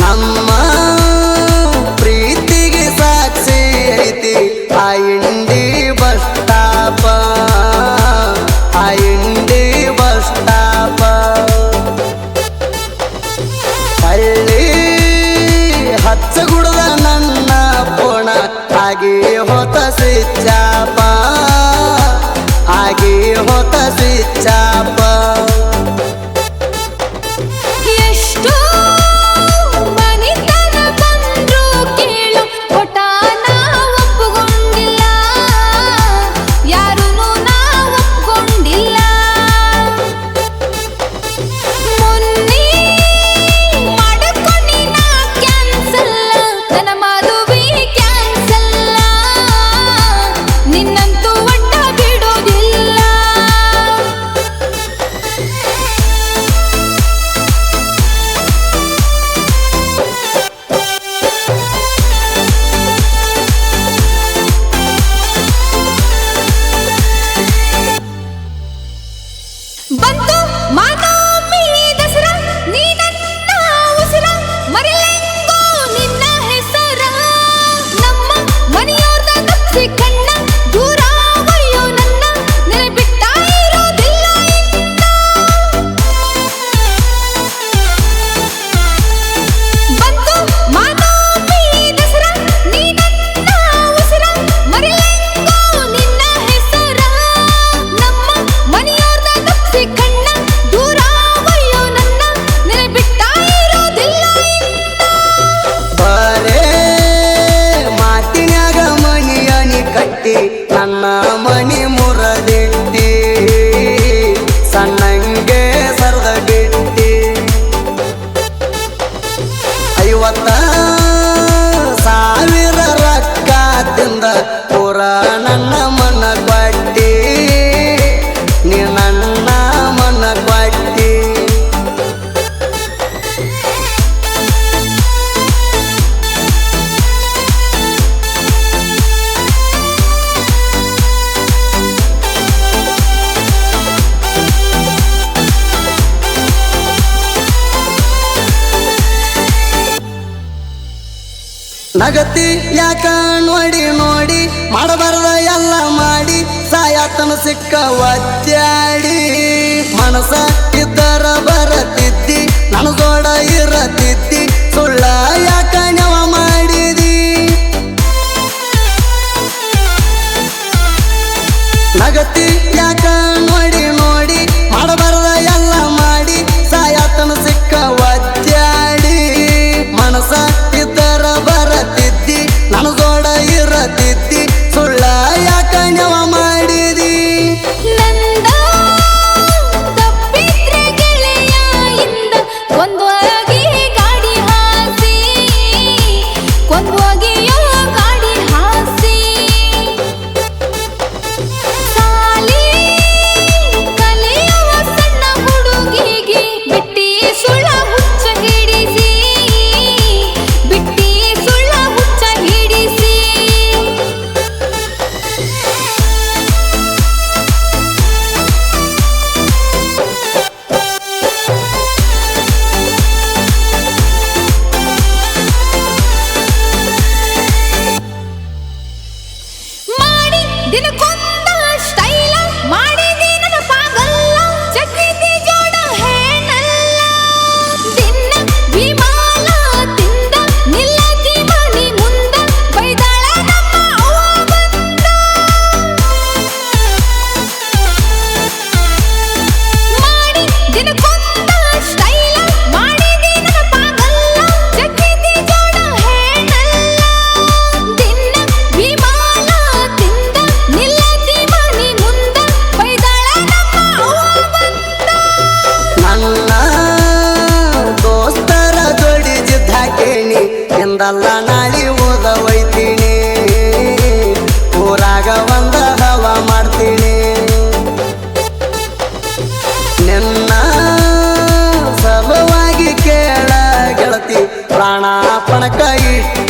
ನಮ್ಮ ಪ್ರೀತಿಗೆ ಸಾಕ್ಷಿ ಐತಿ. ಆ ಇಂಡಿ ಬಸ್ ಸ್ಟಾಪ. ಆ ಇಂಡಿ ಬಸ್ ಸ್ಟಾಪ. ಹಳ್ಳಿ ಹಚ್ಚಗುಡದ ನನ್ನ ಪೋಣ. ಹಾಗೆ ಹೊತ್ತ ಸಿಚ್ಚಾಪ ಹಾಗೆ ಹೊತ್ತ ಸಿಚ್ಚಾ ಪುರಾಣ ನಗತಿ ಯಾಕ ನೋಡಿ ನೋಡಿ ಮಾಡಬಾರ್ದ ಎಲ್ಲ ಮಾಡಿ ಸಾಯಾತನ ಸಿಕ್ಕ ಒತ್ತಾಡಿ. ಮನಸ ಇದ್ದರ ಬರತಿದ್ದಿ ನನಗೋಡ ಇರತಿದ್ದಿ, ಸುಳ್ಳ 你滚！ಇಂದಲ್ಲ ನಾಳಿ ಓದವೈತೀನಿ ಊರಾಗ ಒಂದ ಹವ ಮಾಡ್ತೀನಿ. ನಿನ್ನ ಸಲುವಾಗಿ ಕೇಳ ಗೆಳತಿ ಪ್ರಾಣಾಪಣಕ ಇಷ್ಟ